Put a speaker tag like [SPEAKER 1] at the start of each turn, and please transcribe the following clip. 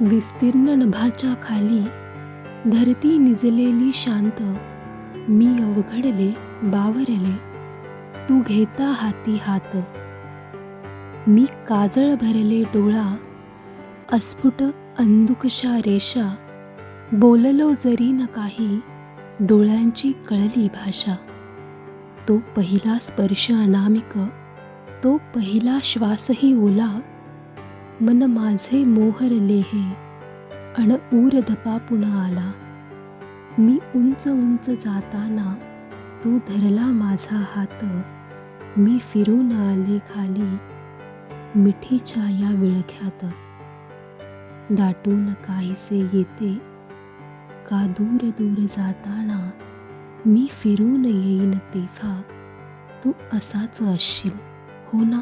[SPEAKER 1] विस्तीर्ण नभाच्या खाली धरती निजलेली शांत मी अवघडले बावरले तू घेता हाती हात. मी काजळ भरले डोळा अस्फुट अंदुकशा रेषा बोललो जरी न काही डोळ्यांची कळली भाषा. तो पहिला स्पर्श अनामिक तो पहिला श्वासही ओला मन माझे मोहरले हे अण ऊर धपा पुन्हा आला मी उंच उंच जाताना तू धरला माझा हात मी फिरून आले खाली मिठीच्या या विळख्यात. दाटून काहीसे येते का दूर दूर जाताना मी फिरून येईन तेव्हा तू असाच असशील हो ना?